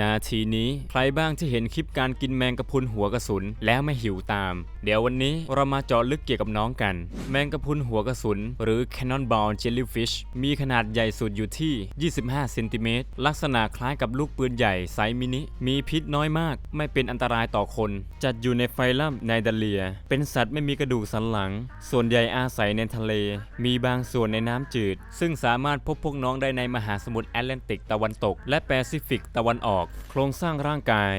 นาทีนี้ใครบ้างที่เห็นคลิปการกินแมงกะพรุนหัวกระสุนแล้วไม่หิวตาม เดี๋ยววันนี้เรามาเจาะลึกเกี่ยวกับน้องกัน แมงกะพรุนหัวกระสุน หรือ Cannonball Jellyfish มีขนาดใหญ่สุดอยู่ที่ 25 เซนติเมตร ลักษณะคล้ายกับลูกปืนใหญ่ไซส์มินิ มีพิษน้อยมาก ไม่เป็นอันตรายต่อคน จัดอยู่ในไฟลัมไนดาเลีย เป็นสัตว์ไม่มีกระดูกสันหลัง ส่วนใหญ่อาศัยในทะเล มีบางส่วนในน้ำจืด ซึ่งสามารถพบพวกน้องได้ในมหาสมุทรแอตแลนติกตะวันตก และแปซิฟิกตะวันออกโครงสร้างร่างกาย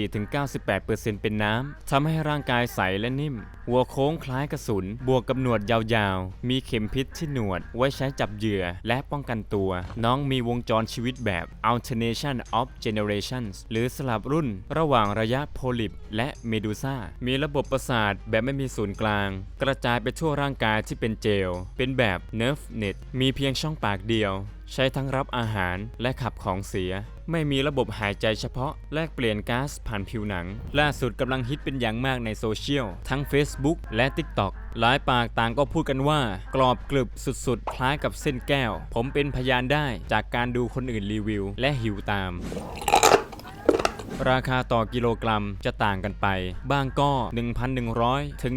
94-98%เป็นน้ำทำให้ร่างกายใสและนิ่ม หัวโค้งคล้ายกระสุน บวกกับหนวดยาวๆ มีเข็มพิษที่หนวด ไว้ใช้จับเหยื่อและป้องกันตัว น้องมีวงจรชีวิตแบบ alternation of generations หรือสลับรุ่นระหว่างระยะโพลิปและเมดูซ่า มีระบบประสาทแบบไม่มีศูนย์กลาง กระจายไปทั่วร่างกายที่เป็นเจล เป็นแบบ nerve net มีเพียงช่องปากเดียว ใช้ทั้งรับอาหารและขับของเสีย ไม่มีระบบหายใจเฉพาะ แลกเปลี่ยนก๊าซผ่านผิวหนัง ล่าสุดกำลังฮิตเป็นอย่างมากในโซเชียล ทั้ง Facebook และ TikTok หลายปากต่างก็พูดกันว่า กรอบกรึบสุดๆ คล้ายกับเส้นแก้ว ผมเป็นพยานได้จากการดูคนอื่นรีวิว และหิวตาม ราคาต่อกิโลกรัมจะต่างกันไป บางก็ 1,100 ถึง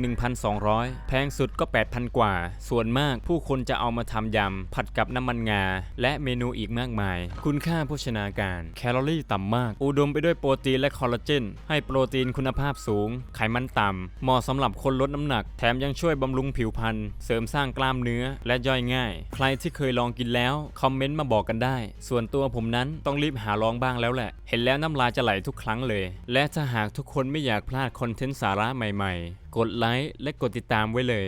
1,200 แพงสุดก็ 8,000 กว่า ส่วนมากผู้คนจะเอามาทำยำ ผัดกับน้ำมันงา และเมนูอีกมากมาย คุณค่าโภชนาการ แคลอรี่ต่ำมาก อุดมไปด้วยโปรตีนและคอลลาเจน ให้โปรตีนคุณภาพสูง ไขมันต่ำ เหมาะสำหรับคนลดน้ำหนัก แถมยังช่วยบำรุงผิวพรรณ เสริมสร้างกล้ามเนื้อ และย่อยง่าย ใครที่เคยลองกินแล้ว คอมเมนต์มาบอกกันได้ ส่วนตัวผมนั้นต้องรีบหาลองบ้างแล้วแหละ เห็นแล้วน้ำลายจะไหลทุทุกครั้งเลย และถ้าหากทุกคนไม่อยากพลาดคอนเทนต์สาระใหม่ๆ กดไลค์และกดติดตามไว้เลย